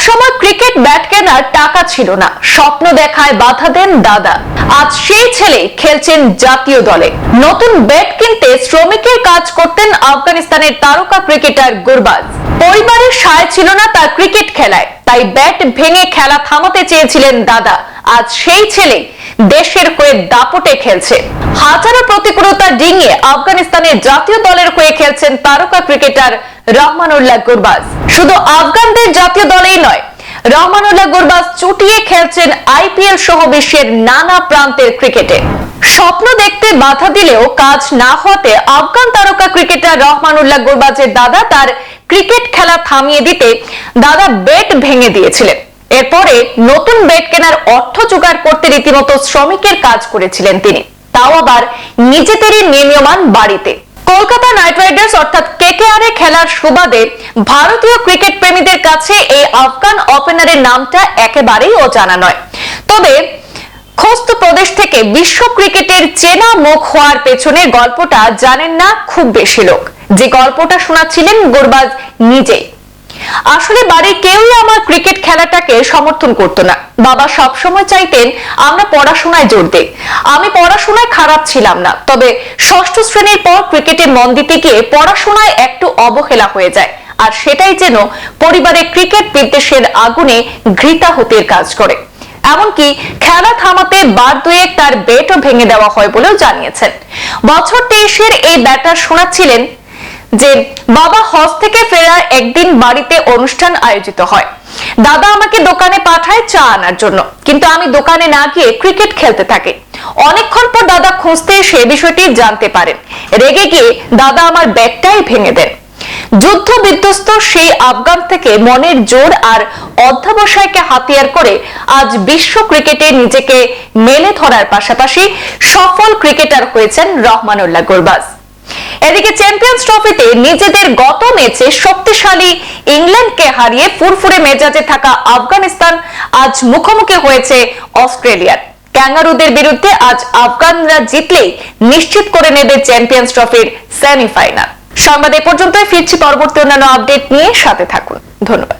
একসময় cricket bat কেনার টাকা ছিল না। স্বপ্ন দেখায় বাধা দেন দাদা। আজ সেই ছেলে খেলছেন জাতীয় দলে। নতুন ব্যাট কিনতে শ্রমিকের কাজ করতেন আফগানিস্তানের তারকা ক্রিকেটার গুরবাজ। পরিবারের সায় ছিল না তার ক্রিকেট খেলায়। তাই ব্যাট ভেঙে খেলা থামাতে চেয়েছিলেন দাদা। আজ সেই ছেলে দেশের হয়ে দাপটে খেলছে। হাজারো প্রতিকূলতা ডিঙিয়ে আফগানিস্তানের জাতীয় দলের হয়ে খেলছেন তারকা ক্রিকেটার রহমানুল্লাহ গুরবাজ। শুধু আফগানদের জাতীয় দলেই নয়, রহমানুল্লাহ গুরবাজ চুটিয়ে খেলছেন আইপিএল সহ বিশ্বের নানা প্রান্তের ক্রিকেটে। স্বপ্ন দেখতে বাধা দিলেও কাজ না হতে আফগান তারকা ক্রিকেটার রহমানুল্লাহ গুরবাজের দাদা তার ক্রিকেট খেলা থামিয়ে দিতে দাদা বেট ভেঙে দিয়েছিলেন। এরপরে নতুন বেড কেনার অর্থ জোগাড় করতে রীতিমতো শ্রমিকের কাজ করেছিলেন তিনি। তাও আবার নিজেদেরই নির্মীয়মান বাড়িতে। কলকাতা নাইট রাইডার্স অর্থাৎ কেকেআর এ খেলার সুবাদে ভারতীয় ক্রিকেট প্রেমীদের কাছে এই আফগান ওপেনারের নামটা একেবারেই অজানা নয়। তবে খোস্ত প্রদেশ থেকে বিশ্ব ক্রিকেটের চেনা মুখ হওয়ার পেছনে গল্পটা জানেন না খুব বেশি লোক। যে গল্পটা শোনাচ্ছিলেন গোরবাজ নিজেই। আসলে বাড়ির কেউই আমার ক্রিকেট খেলাটাকে সমর্থন করতো না। বাবা সবসময় চাইতেন আমরা পড়াশোনায় জোর দেই। আমি পড়াশোনায় খারাপ ছিলাম না, তবে ষষ্ঠ শ্রেণির পর ক্রিকেটে মন দিতে গিয়ে পড়াশোনায় একটু অবহেলা হয়ে যায়। আর সেটাই যেন পরিবারের ক্রিকেট বিদ্বেষের আগুনে ঘৃতাহতির কাজ করে। এমনকি খেলা থামাতে বার দুয়েক তার বেটও ভেঙে দেওয়া হয় বলেও জানিয়েছেন। বছর তেইশের এই ব্যাটার শোনাচ্ছিলেন যে বাবা হজ থেকে ফেরার একদিন বাড়িতে অনুষ্ঠান আয়োজিত হয়। দাদা আমাকে দোকানে পাঠায় চা আনার জন্য, কিন্তু আমি দোকানে না গিয়ে ক্রিকেট খেলতে থাকি। অনেকক্ষণ পর দাদা খুঁজতে সে বিষয়টি জানতে পারেন। রেগে গিয়ে দাদা আমার ব্যাগটাই ভেঙে দেন। যুদ্ধ বিধ্বস্ত সেই আফগান থেকে মনের জোর আর অধ্যাবসায়কে হাতিয়ার করে আজ বিশ্ব ক্রিকেটে নিজেকে মেলে ধরার পাশাপাশি সফল ক্রিকেটার হয়েছেন রহমানুল্লাহ গুরবাজ। এদিকে চ্যাম্পিয়ন্স ট্রফিতে নিজেদের গত ম্যাচে শক্তিশালী ইংল্যান্ডকে হারিয়ে ফুরফুরে মেজাজে থাকা আফগানিস্তান আজ মুখোমুখি হয়েছে অস্ট্রেলিয়ার। ক্যাঙ্গারুদের বিরুদ্ধে আজ আফগানরা জিতলেই নিশ্চিত করে নেবে চ্যাম্পিয়ন্স ট্রফির সেমিফাইনাল সংবাদ এ পর্যন্তই, ফিরছি পরবর্তী অন্যান্য আপডেট নিয়ে সাথে থাকুন। ধন্যবাদ।